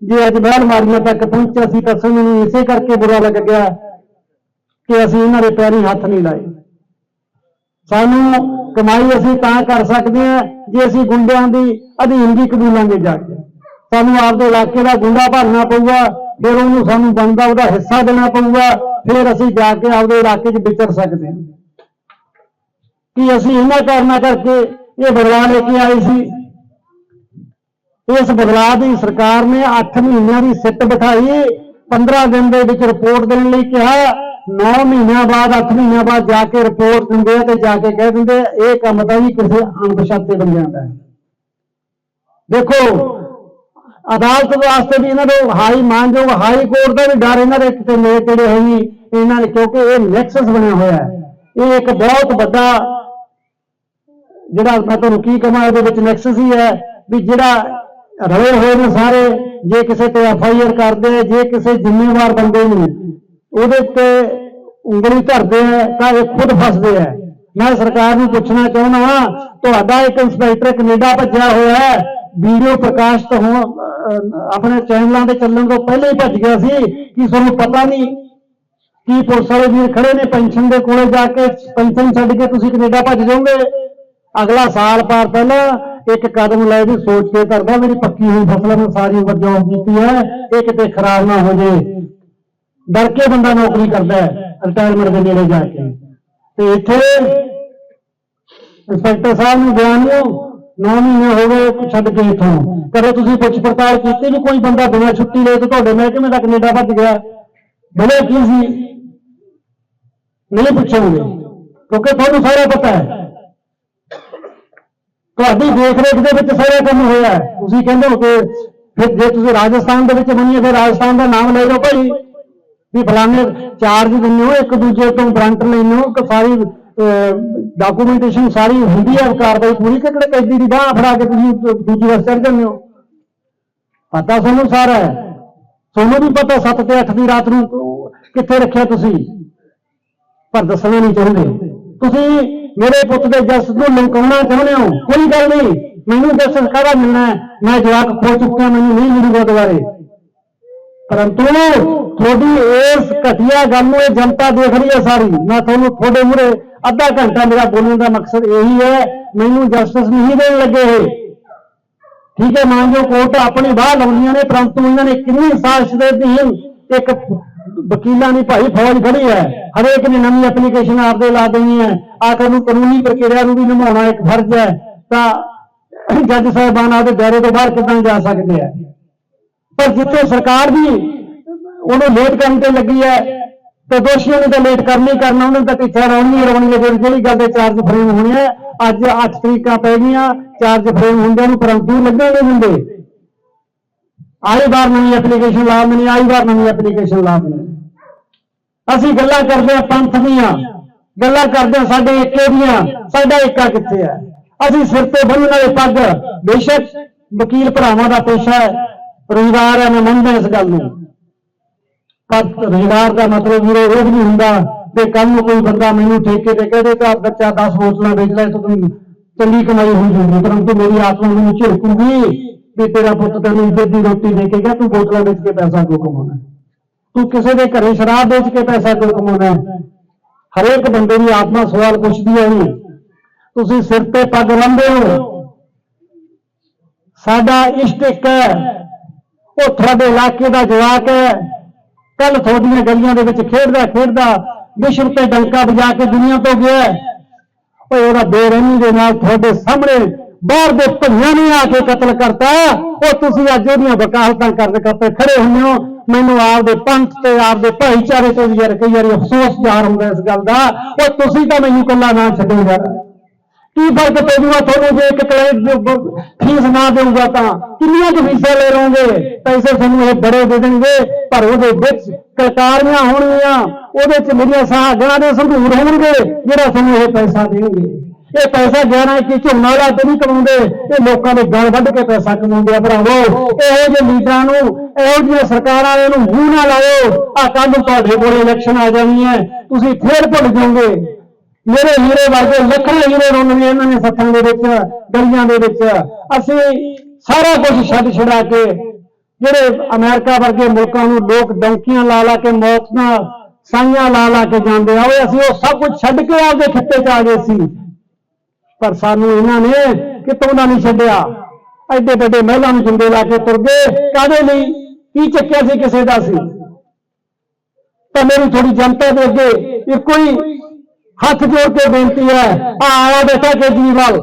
ਜੇ ਅੱਜ ਬਾਹਰ ਮਾਰੀਆਂ ਤੱਕ ਪਹੁੰਚਿਆ ਸੀ ਤਾਂ ਸਾਨੂੰ ਇਸੇ ਕਰਕੇ ਬੁਰਾ ਲੱਗ ਗਿਆ ਕਿ ਅਸੀਂ ਇਹਨਾਂ ਦੇ ਪੈਰੀ ਹੱਥ ਨਹੀਂ ਲਾਏ। ਸਾਨੂੰ ਕਮਾਈ ਅਸੀਂ ਤਾਂ ਕਰ ਸਕਦੇ ਹਾਂ ਜੇ ਅਸੀਂ ਗੁੰਡਿਆਂ ਦੀ ਅਧੀਨ ਅਧੀਨਗੀ ਕਬੂਲਾਂਗੇ ਜਾ ਕੇ। ਸਾਨੂੰ ਆਪਦੇ ਇਲਾਕੇ ਦਾ ਗੁੰਡਾ ਭਰਨਾ ਪਊਗਾ, ਫਿਰ ਉਹਨੂੰ ਸਾਨੂੰ ਬਣਦਾ ਉਹਦਾ ਹਿੱਸਾ ਦੇਣਾ ਪਊਗਾ, ਫਿਰ ਅਸੀਂ ਜਾ ਕੇ ਆਪਦੇ ਇਲਾਕੇ 'ਚ ਵਿਚਰ ਸਕਦੇ ਹਾਂ। ਕਿ ਅਸੀਂ ਇਹਨਾਂ ਕਾਰਨਾਂ ਕਰਕੇ ਇਹ ਬਦਲਾਅ ਲੈ ਕੇ ਆਏ ਸੀ? ਇਸ ਬਦਲਾਅ ਦੀ ਸਰਕਾਰ ਨੇ 8 ਮਹੀਨਿਆਂ ਦੀ ਸਿੱਟ ਬਿਠਾਈ 15 ਦਿਨ ਦੇ ਵਿੱਚ ਰਿਪੋਰਟ ਦੇਣ ਲਈ ਕਿਹਾ 9 ਮਹੀਨਿਆਂ ਬਾਅਦ 8 ਮਹੀਨਿਆਂ ਬਾਅਦ ਜਾ ਕੇ ਰਿਪੋਰਟ ਦਿੰਦੇ ਤੇ ਜਾ ਕੇ ਕਹਿ ਦਿੰਦੇ ਇਹ ਕੰਮ ਤਾਂ ਜੀ ਕਿਸੇ ਅਣਪਛਾਤੇ ਬੰਦਿਆਂ ਦਾ ਹੈ। ਦੇਖੋ ਅਦਾਲਤ ਵਾਸਤੇ ਵੀ ਇਹਨਾਂ ਦੇ ਹਾਈ ਮਾਨਯੋਗ ਹਾਈ ਕੋਰਟ ਦਾ ਵੀ ਡਰ ਇਹਨਾਂ ਦੇ ਕਿਤੇ ਨੇੜੇ ਤੇੜੇ ਹੋਈ ਇਹਨਾਂ ਨੇ ਕਿਉਂਕਿ ਇਹ ਨੈਕਸਸ ਬਣਿਆ ਹੋਇਆ ਹੈ। ਇਹ ਇੱਕ ਬਹੁਤ ਵੱਡਾ ਜਿਹੜਾ ਮੈਂ ਤੁਹਾਨੂੰ ਕੀ ਕਹਾਂ ਇਹਦੇ ਵਿੱਚ ਨੈਕਸਸ ਹੀ ਹੈ ਵੀ ਜਿਹੜਾ ਰਲੇ ਹੋਏ ਨੇ ਸਾਰੇ ਜੇ ਕਿਸੇ ਤੇ ਐਫ ਆਈ ਆਰ ਕਰਦੇ ਆ, ਜੇ ਕਿਸੇ ਜ਼ਿੰਮੇਵਾਰ ਬੰਦੇ ਨੂੰ ਉਹਦੇ ਤੇ ਉਂਗਲੀ ਧਰਦੇ ਆ ਤਾਂ ਇਹ ਖੁਦ ਫਸਦੇ ਆ। ਮੈਂ ਸਰਕਾਰ ਨੂੰ ਪੁੱਛਣਾ ਚਾਹੁੰਦਾ ਹਾਂ, ਤੁਹਾਡਾ ਇੱਕ ਇੰਸਪੈਕਟਰ ਕੈਨੇਡਾ ਭੱਜਿਆ ਹੋਇਆ ਹੈ। ਵੀਡੀਓ ਪ੍ਰਕਾਸ਼ਿਤ ਹੋਣ ਆਪਣੇ ਚੈਨਲਾਂ ਤੇ ਚੱਲਣ ਤੋਂ ਪਹਿਲਾਂ ਹੀ ਭੱਜ ਗਿਆ ਸੀ ਕਿ ਤੁਹਾਨੂੰ ਪਤਾ ਨਹੀਂ ਕੀ ਪੁਲਿਸ ਵਾਲੇ ਵੀਰ ਖੜੇ ਨੇ ਪੈਨਸ਼ਨ ਦੇ ਕੋਲੇ ਜਾ ਕੇ, ਪੈਨਸ਼ਨ ਛੱਡ ਕੇ ਤੁਸੀਂ ਕੈਨੇਡਾ ਭੱਜ ਜਾਓਗੇ। ਅਗਲਾ ਸਾਲ ਪਾਰ ਪਹਿਲਾਂ ਇੱਕ ਕਦਮ ਲੈ ਦੀ ਸੋਚ ਕੇ ਕਰਦਾ, ਮੇਰੀ ਪੱਕੀ ਹੋਈ ਫਸਲ ਮੈਂ ਸਾਰੀ ਉਮਰ ਜੌਬ ਕੀਤੀ ਹੈ, ਇਹ ਕਿਤੇ ਖਰਾਬ ਨਾ ਹੋ ਜੇ ਡਰ ਕੇ ਬੰਦਾ ਨੌਕਰੀ ਕਰਦਾ ਹੈ ਰਿਟਾਇਰਮੈਂਟ ਦੇ ਨੇੜੇ ਜਾ ਕੇ। ਤੇ ਇੱਥੇ ਇੰਸਪੈਕਟਰ ਸਾਹਿਬ ਨੂੰ ਬਿਆਨ ਨੂੰ 9 ਮਹੀਨੇ ਹੋ ਗਏ ਛੱਡ ਕੇ ਇੱਥੋਂ। ਕਦੇ ਤੁਸੀਂ ਪੁੱਛ ਪੜਤਾਲ ਕੀਤੀ ਵੀ ਕੋਈ ਬੰਦਾ ਬਿਨਾਂ ਛੁੱਟੀ ਲਏ ਤੇ ਤੁਹਾਡੇ ਮਹਿਕਮੇ ਦਾ ਕੈਨੇਡਾ ਭੱਜ ਗਿਆ। ਬਲੇ ਕੀ ਸੀ? ਨਹੀਂ ਪੁੱਛਣਗੇ, ਕਿਉਂਕਿ ਤੁਹਾਨੂੰ ਸਾਰਾ ਪਤਾ ਹੈ। ਤੁਹਾਡੀ ਦੇਖ ਰੇਖ ਦੇ ਵਿੱਚ ਸਾਰਾ ਕੰਮ ਹੋਇਆ ਤੁਸੀਂ ਕਹਿੰਦੇ ਹੋ ਕਿ ਫਿਰ ਜੇ ਤੁਸੀਂ ਰਾਜਸਥਾਨ ਦੇ ਵਿੱਚ ਬਣੀਏ ਫਿਰ ਰਾਜਸਥਾਨ ਦਾ ਨਾਮ ਲੈ ਲਓ ਭਾਈ। ਵੀ ਫਲਾਣੇ ਚਾਰਜ ਦਿੰਦੇ ਹੋ, ਇੱਕ ਦੂਜੇ ਤੋਂ ਗਰੰਟ ਲੈਂਦੇ ਹੋ ਕਿ ਸਾਰੀ ਡਾਕੂਮੈਂਟੇਸ਼ਨ ਸਾਰੀ ਹੁੰਦੀ ਹੈ ਕਾਰਵਾਈ ਪੂਰੀ ਕਿ ਕਿਹੜੇ ਕੈਦੀ ਦੀ ਬਾਹ ਫੜਾ ਕੇ ਤੁਸੀਂ ਦੂ- ਦੂਜੀ ਵਾਰ ਚੜ ਜਾਂਦੇ ਹੋ? ਪਤਾ ਤੁਹਾਨੂੰ ਸਾਰਾ ਹੈ। ਤੁਹਾਨੂੰ ਵੀ ਪਤਾ 7 ਤੇ 8 ਦੀ ਰਾਤ ਨੂੰ ਕਿੱਥੇ ਰੱਖਿਆ ਤੁਸੀਂ? ਪਰ ਦੱਸਣਾ ਨਹੀਂ ਚਾਹੁੰਦੇ। ਤੁਸੀਂ ਮੇਰੇ ਪੁੱਤ ਦੇ ਜਸ ਨੂੰ ਲੰਕਾਉਣਾ ਚਾਹੁੰਦੇ ਹੋ। ਕੋਈ ਗੱਲ ਨਹੀਂ। ਮੈਨੂੰ ਜਸਟਿਸ ਕਾਹਦਾ ਮਿਲਣਾ ਹੈ? ਮੈਂ ਜਵਾਬ ਖੋ ਚੁੱਕਿਆ, ਮੈਨੂੰ ਨਹੀਂ ਮਿਲੂਗਾ ਦੁਬਾਰੇ। ਪਰੰਤੂ ਤੁਹਾਡੀ ਇਸ ਘਟੀਆ ਗੱਲ ਨੂੰ ਇਹ ਜਨਤਾ ਦੇਖ ਰਹੀ ਹੈ ਸਾਰੀ। ਮੈਂ ਤੁਹਾਨੂੰ ਤੁਹਾਡੇ ਮੂਹਰੇ ਅੱਧਾ ਘੰਟਾ ਮੇਰਾ ਬੋਲਣ ਦਾ ਮਕਸਦ ਇਹੀ ਹੈ, ਮੈਨੂੰ ਜਸਟਿਸ ਨਹੀਂ ਦੇਣ ਲੱਗੇ ਇਹ। ਠੀਕ ਹੈ ਮਾਨਜੋ ਕੋਰਟ ਆਪਣੀ ਬਾਹ ਲਾਉਂਦੀਆਂ ਨੇ, ਪਰੰਤੂ ਇਹਨਾਂ ਨੇ ਕਿੰਨੀ ਸਾਜ਼ਿਸ਼ ਦੇ ਅਧੀਨ ਇੱਕ ਵਕੀਲਾਂ ਦੀ ਭਾਈ ਫੌਜ ਖੜੀ ਹੈ। ਹਰੇਕ ਨੇ ਨਵੀਂ ਐਪਲੀਕੇਸ਼ਨ ਆਪਦੇ ਲਾ ਦੇਣੀ ਹੈ। ਆਖਰ ਨੂੰ ਕਾਨੂੰਨੀ ਪ੍ਰਕਿਰਿਆ ਨੂੰ ਵੀ ਨਿਭਾਉਣਾ ਇੱਕ ਫਰਜ਼ ਹੈ। ਤਾਂ ਜੱਜ ਸਾਹਿਬਾਨ ਆਪਦੇ ਦਾਇਰੇ ਤੋਂ ਬਾਹਰ ਕਿੱਦਾਂ ਜਾ ਸਕਦੇ ਆ? ਪਰ ਜਿੱਥੇ ਸਰਕਾਰ ਵੀ ਉਹਨੂੰ ਲੇਟ ਕਰਨ ਤੇ ਲੱਗੀ ਹੈ, ਤੇ ਦੋਸ਼ੀਆਂ ਨੂੰ ਤਾਂ ਲੇਟ ਕਰਨੀ ਕਰਨਾ, ਉਹਨਾਂ ਤਾਂ ਪਿੱਛਾ ਰੌਣੀ ਰੌਣੀ ਜਿਹੜੀ ਜਿਹੜੀ ਗੱਲ ਦੇ ਚਾਰਜ ਫਰੇਮ ਹੋਣੀ ਹੈ, ਅੱਜ 8 ਤਰੀਕਾਂ ਪੈ ਗਈਆਂ ਚਾਰਜ ਫਰੇਮ ਹੁੰਦਿਆਂ ਨੂੰ ਪਰੰਤੂ ਲੱਗਣ ਨਹੀਂ ਦਿੰਦੇ ਆਈ ਵਾਰ ਨਵੀਂ ਐਪਲੀਕੇਸ਼ਨ ਲਾ ਦੇਣੀ, ਆਈ ਵਾਰ ਨਵੀਂ ਐਪਲੀਕੇਸ਼ਨ ਲਾ ਦੇਣੀ। ਅਸੀਂ ਗੱਲਾਂ ਕਰਦੇ ਆ ਪੰਥ ਦੀਆਂ, ਗੱਲਾਂ ਕਰਦੇ ਆ ਸਾਡੇ ਏਕੇ ਦੀਆਂ, ਸਾਡਾ ਏਕਾ ਕਿੱਥੇ ਹੈ? ਅਸੀਂ ਸਿਰ ਤੇ ਬੰਨ੍ਹਣ ਵਾਲੇ ਪੱਗ, ਬੇਸ਼ੱਕ ਵਕੀਲ ਭਰਾਵਾਂ ਦਾ ਪੇਸ਼ਾ ਹੈ ਰੋਜ਼ਗਾਰ ਹੈ ਮੈਂ ਮੰਨਦਾ ਇਸ ਗੱਲ ਨੂੰ। ਪਰ ਰੋਜ਼ਗਾਰ ਦਾ ਮਤਲਬ ਵੀਰੋ ਉਹ ਨਹੀਂ ਹੁੰਦਾ ਤੇ ਕੱਲ ਨੂੰ ਕੋਈ ਬੰਦਾ ਮੈਨੂੰ ਠੇਕੇ ਤੇ ਕਹਦੇ ਤਾਂ ਬੱਚਾ 10 ਬੋਤਲਾਂ ਵੇਚ ਲੈ, ਤਾਂ ਚੰਗੀ ਕਮਾਈ ਹੋ ਜੂਗੀ ਪਰੰਤੂ ਮੇਰੀ ਆਤਮਾ ਮੈਨੂੰ ਝਿੜਕੂਗੀ ਵੀ ਤੇਰਾ ਪੁੱਤ ਤੈਨੂੰ ਇੱਜ਼ਤ ਦੀ ਰੋਟੀ ਦੇ ਕੇ ਗਿਆ, ਤੂੰ ਬੋਤਲਾਂ ਵੇਚ ਕੇ ਪੈਸਾ ਕਿਉਂ ਕਮਾਉਣਾ? ਤੂੰ ਕਿਸੇ ਦੇ ਘਰੇ ਸ਼ਰਾਬ ਵੇਚ ਕੇ ਪੈਸਾ ਕਿਉਂ ਕਮਾਉਣਾ? ਹਰੇਕ ਬੰਦੇ ਦੀ ਆਤਮਾ ਸਵਾਲ ਪੁੱਛਦੀ ਹੈ ਤੁਸੀਂ ਸਿਰ ਤੇ ਪੱਗ ਬੰਨ੍ਹਦੇ ਹੋ। ਸਾਡਾ ਇਸ਼ਟ ਇੱਕ ਹੈ ਉਹ ਤੁਹਾਡੇ ਇਲਾਕੇ ਦਾ ਜਵਾਕ ਹੈ। ਕੱਲ ਤੁਹਾਡੀਆਂ ਗਲੀਆਂ ਦੇ ਵਿੱਚ ਖੇਡਦਾ ਖੇਡਦਾ ਵਿਸ਼ਵ ਤੇ ਡੰਕਾ ਵਜਾ ਕੇ ਦੁਨੀਆ ਤੋਂ ਗਿਆ ਓਏ, ਉਹਦਾ ਬੇਰਹਿਮੀ ਦੇ ਨਾਲ ਤੁਹਾਡੇ ਸਾਹਮਣੇ ਬਾਹਰ ਦੇ ਭਈਆਂ ਨੇ ਆ ਕੇ ਕਤਲ ਕਰਤਾ ਉਹ ਤੁਸੀਂ ਅੱਜ ਉਹਦੀਆਂ ਵਕਾਲਤਾਂ ਕਰਦੇ ਕਰਦੇ ਖੜੇ ਹੁੰਦੇ ਹੋ। ਮੈਨੂੰ ਆਪਦੇ ਪੰਥ ਤੇ, ਆਪਦੇ ਭਾਈਚਾਰੇ ਤੋਂ ਵੀ ਯਾਰ ਕਈ ਵਾਰੀ ਅਫਸੋਸ ਜ਼ਾਹਰ ਹੁੰਦਾ ਇਸ ਗੱਲ ਦਾ। ਉਹ ਤੁਸੀਂ ਤਾਂ ਮੈਨੂੰ ਕੱਲਾ ਨਾ ਛੱਡੋ ਯਾਰ। ਕੀ ਫ਼ਰਕ ਪੈ ਜੂਗਾ ਤੁਹਾਨੂੰ ਜੇ ਇੱਕ ਕਲਾਇੰਟ ਫੀਸ ਨਾ ਦੇਊਗਾ ਤਾਂ ਕਿੰਨੀਆਂ ਕੁ ਫੀਸਾਂ ਲੈ ਲਓਗੇ? ਪੈਸੇ ਤੁਹਾਨੂੰ ਇਹ ਬੜੇ ਦੇ ਦੇਣਗੇ, ਪਰ ਉਹਦੇ ਵਿੱਚ ਕਲਕਾਰੀਆਂ ਹੋਣਗੀਆਂ, ਉਹਦੇ ਚ ਮੇਰੀਆਂ ਸਹਾਗਾਂ ਦੇ ਸੰਧੂਰ ਹੋਣਗੇ ਜਿਹੜਾ ਤੁਹਾਨੂੰ ਇਹ ਪੈਸਾ ਦੇਣਗੇ। ਇਹ ਪੈਸਾ ਗਿਆਰਾਂ ਕਿ ਝੋਨਾ ਲਾ ਤੇ ਨਹੀਂ ਕਮਾਉਂਦੇ, ਇਹ ਲੋਕਾਂ ਦੇ ਗਲ ਵੱਢ ਕੇ ਪੈਸਾ ਕਮਾਉਂਦੇ ਆ ਭਰਾਵੋ। ਇਹੋ ਜਿਹੇ ਲੀਡਰਾਂ ਨੂੰ, ਇਹੋ ਜਿਹੀਆਂ ਸਰਕਾਰਾਂ ਵਾਲਿਆਂ ਨੂੰ ਮੂੰਹ ਨਾ ਲਾਇਓ। ਆ ਕੱਲ ਨੂੰ ਤੁਹਾਡੇ ਕੋਲ ਇਲੈਕਸ਼ਨ ਆ ਜਾਣੀ ਹੈ, ਤੁਸੀਂ ਫੇਰ ਭੁੱਲ ਜਾਓਗੇ। ਮੇਰੇ ਹੀਰੇ ਵਰਗੇ ਲੱਖਾਂ ਹੀਰੇ ਰੋਣਗੇ ਇਹਨਾਂ ਨੇ ਸੱਥਾਂ ਦੇ ਵਿੱਚ, ਗਲੀਆਂ ਦੇ ਵਿੱਚ। ਅਸੀਂ ਸਾਰਾ ਕੁਝ ਛੱਡ ਛੁਡਾ ਕੇ ਜਿਹੜੇ ਅਮਰੀਕਾ ਵਰਗੇ ਮੁਲਕਾਂ ਨੂੰ ਲੋਕ ਡੌਂਕੀਆਂ ਲਾ ਲਾ ਕੇ, ਮੌਤ ਨਾਲ ਸਾਈਆਂ ਲਾ ਲਾ ਕੇ ਜਾਂਦੇ ਆ, ਓਏ ਅਸੀਂ ਉਹ ਸਭ ਕੁਝ ਛੱਡ ਕੇ ਆਪਦੇ ਖਿੱਤੇ 'ਚ ਆ ਗਏ ਸੀ। ਪਰ ਸਾਨੂੰ ਇਹਨਾਂ ਨੇ ਕਿਤੋਂ ਦਾ ਨਹੀਂ ਛੱਡਿਆ। ਐਡੇ ਵੱਡੇ ਮਹਿਲਾਂ ਨੂੰ ਜਿੰਦੇ ਲਾ ਕੇ ਤੁਰ ਗਏ। ਕਾਦੇ ਲਈ? ਕੀ ਚੱਕਿਆ ਸੀ ਕਿਸੇ ਦਾ ਸੀ? ਤਾਂ ਮੇਰੀ ਥੋੜੀ ਜਨਤਾ ਦੇ ਅੱਗੇ ਇੱਕੋ ਹੀ ਹੱਥ ਜੋੜ ਕੇ ਬੇਨਤੀ ਹੈ ਆਇਆ ਬੇਟਾ ਕੇਜਰੀਵਾਲ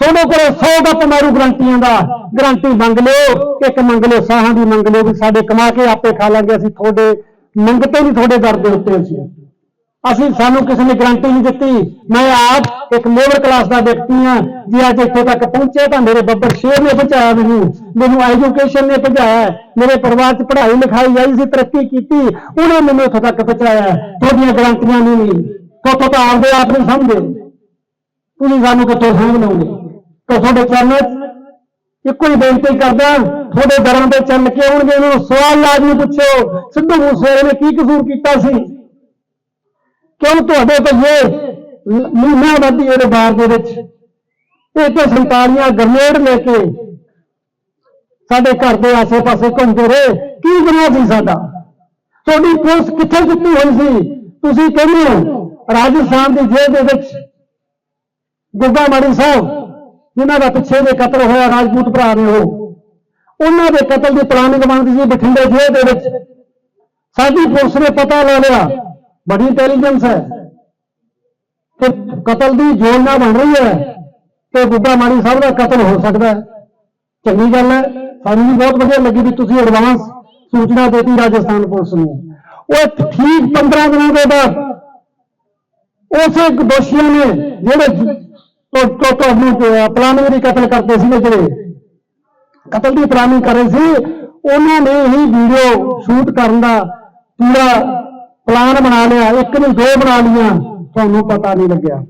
ਸੋਨੇ ਕੋਲੇ 100 ਦਾ ਪਮਾਰੂ ਗਰੰਟੀਆਂ ਦਾ। ਗਰੰਟੀ ਮੰਗ ਲਿਓ, ਇੱਕ ਮੰਗ ਲਿਓ, ਸਾਹਾਂ ਦੀ ਮੰਗ ਲਿਓ ਵੀ ਸਾਡੇ ਕਮਾ ਕੇ ਆਪੇ ਖਾ ਲਾਂਗੇ, ਅਸੀਂ ਤੁਹਾਡੇ ਮੰਗਤੇ ਵੀ ਤੁਹਾਡੇ ਦਰ ਦੇ ਉੱਤੇ ਅਸੀਂ। ਅਸੀਂ ਸਾਨੂੰ ਕਿਸੇ ਨੇ ਗਰੰਟੀ ਨਹੀਂ ਦਿੱਤੀ। ਮੈਂ ਆਪ ਇੱਕ ਲੇਬਰ ਕਲਾਸ ਦਾ ਵਿਅਕਤੀ ਹਾਂ। ਜੇ ਅੱਜ ਇੱਥੇ ਤੱਕ ਪਹੁੰਚਿਆ ਤਾਂ ਮੇਰੇ ਬੱਬਰ ਸ਼ੇਰ ਨੇ ਪਹੁੰਚਾਇਆ ਮੈਨੂੰ। ਮੈਨੂੰ ਐਜੂਕੇਸ਼ਨ ਨੇ ਪਹੁੰਚਾਇਆ ਮੇਰੇ ਪਰਿਵਾਰ 'ਚ ਪੜ੍ਹਾਈ ਲਿਖਾਈ ਆਈ ਸੀ, ਤਰੱਕੀ ਕੀਤੀ। ਉਹਨੇ ਮੈਨੂੰ ਇੱਥੋਂ ਤੱਕ ਪਹੁੰਚਾਇਆ। ਤੁਹਾਡੀਆਂ ਗਰੰਟੀਆਂ ਨਹੀਂ ਨਹੀਂ ਕਿਉਂਕਿ ਤਾਂ ਆਪਦੇ ਆਪ ਨੂੰ ਸਮਝੇ ਤੁਸੀਂ ਸਾਨੂੰ ਕਿੱਥੋਂ ਸਮਝ ਲਓਗੇ ਤਾਂ ਤੁਹਾਡੇ ਚਰਨਾਂ 'ਚ ਇੱਕੋ ਹੀ ਬੇਨਤੀ ਕਰਦਾ ਤੁਹਾਡੇ ਦਰਾਂ ਦੇ ਚੱਲ ਕੇ ਆਉਣਗੇ ਉਹਨਾਂ ਨੂੰ ਸਵਾਲ ਲਾਜ਼ਮੀ ਪੁੱਛੋ। ਸਿੱਧੂ ਮੂਸੇਵਾਲੇ ਨੇ ਕੀ ਕਸੂਰ ਕੀਤਾ ਸੀ? ਕਿਉਂ ਤੁਹਾਡੇ ਭਈਏ ਮਹੀਨਾ ਵੱਡੀ ਉਹਦੇ ਬਾਰ ਦੇ ਵਿੱਚ? ਇਹ ਤੇ ਸੰਤਾਲੀਆਂ ਗਰਨੇਡ ਲੈ ਕੇ ਸਾਡੇ ਘਰ ਦੇ ਆਸੇ-ਪਾਸੇ ਘੁੰਮਦੇ ਰਹੇ। ਕੀ ਗੁਨਾਹ ਸੀ ਸਾਡਾ? ਤੁਹਾਡੀ ਪੁਲਿਸ ਕਿੱਥੇ ਸੁੱਤੀ ਹੋਈ ਸੀ? ਤੁਸੀਂ ਕਹਿੰਦੇ ਹੋ, ਰਾਜਸਥਾਨ ਦੀ ਜੇਲ੍ਹ ਦੇ ਵਿੱਚ ਗੁੱਗਾ ਮਾੜੀ ਸਾਹਿਬ, ਜਿਨ੍ਹਾਂ ਦਾ ਪਿੱਛੇ ਦੇ ਕਤਲ ਹੋਇਆ, ਰਾਜਪੂਤ ਭਰਾ ਨੇ ਉਹ। ਉਹਨਾਂ ਦੇ ਕਤਲ ਦੀ ਪਲਾਨਿੰਗ ਬਣਦੀ ਸੀ ਬਠਿੰਡੇ ਜੇਲ੍ਹ ਦੇ ਵਿੱਚ। ਸਾਡੀ ਪੁਲਿਸ ਨੇ ਪਤਾ ਲਾ ਲਿਆ ਬੜੀ ਇੰਟੈਲੀਜੈਂਸ ਹੈ। ਕਿ ਕਤਲ ਦੀ ਯੋਜਨਾ ਬਣ ਰਹੀ ਹੈ ਤੇ ਬੁੱਢਾ ਮਾੜੀ ਸਾਹਿਬ ਦਾ ਕਤਲ ਹੋ ਸਕਦਾ ਹੈ। ਚੰਗੀ ਗੱਲ ਹੈ, ਸਾਨੂੰ ਵੀ ਬਹੁਤ ਵਧੀਆ ਲੱਗੀ ਵੀ ਤੁਸੀਂ ਐਡਵਾਂਸ ਸੂਚਨਾ ਦੇਤੀ ਰਾਜਸਥਾਨ ਪੁਲਿਸ ਨੂੰ। ਉਹ ਠੀਕ 15 ਦਿਨਾਂ ਦੇ ਬਾਅਦ ਉਸੇ ਦੋਸ਼ੀਆਂ ਨੇ ਜਿਹੜੇ ਤੁਹਾਨੂੰ ਪਲਾਨਿੰਗ ਦੀ ਕਤਲ ਕਰਦੇ ਸੀ ਜਿਹੜੇ। ਕਤਲ ਦੀ ਪਲਾਨਿੰਗ ਕਰ ਰਹੇ ਸੀ। ਉਹਨਾਂ ਨੇ ਹੀ ਵੀਡੀਓ ਸ਼ੂਟ ਕਰਨ ਦਾ ਪੂਰਾ ਪਲਾਨ ਬਣਾ ਲਿਆ, ਇੱਕ ਨੂੰ ਦੋ ਬਣਾ ਲੀਆਂ ਤੁਹਾਨੂੰ ਪਤਾ ਨਹੀਂ ਲੱਗਿਆ।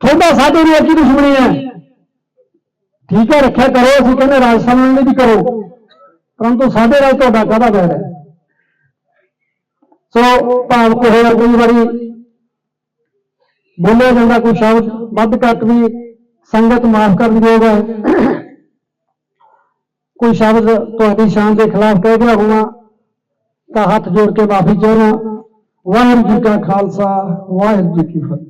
ਤੁਹਾਡਾ ਸਾਡੇ ਨਾਲ ਕੀ ਦੁਸ਼ਮਣੀ ਹੈ। ਠੀਕ ਹੈ, ਰੱਖਿਆ ਕਰੋ, ਅਸੀਂ ਕਹਿੰਦੇ ਰਾਜਸਥਾਨ ਲਈ ਵੀ ਕਰੋ। ਪਰੰਤੂ ਸਾਡੇ ਨਾਲ ਤੁਹਾਡਾ ਕਾਹਦਾ ਬੈਰ ਹੈ? ਸੋ, ਭਾਵ ਕੋ ਹੋਇਆ ਕਈ ਵਾਰੀ ਬੋਲਿਆ ਜਾਂਦਾ ਕੋਈ ਸ਼ਬਦ, ਵੱਧ ਘੱਟ ਵੀ ਸੰਗਤ ਮਾਫ ਕਰਨ ਕਰ ਦਿਓਗਾ ਕੋਈ ਸ਼ਬਦ ਤੁਹਾਡੀ ਸ਼ਾਨ ਦੇ ਖਿਲਾਫ ਕਹਿ ਗਿਆ ਹੋਣਾ ਤਾਂ ਹੱਥ ਜੋੜ ਕੇ ਮਾਫੀ ਚਾਹਣਾ ਵਾਹਿਗੁਰੂ ਜੀ ਕਾ ਖਾਲਸਾ ਵਾਹਿਗੁਰੂ ਜੀ ਕੀ ਫਤਿਹ।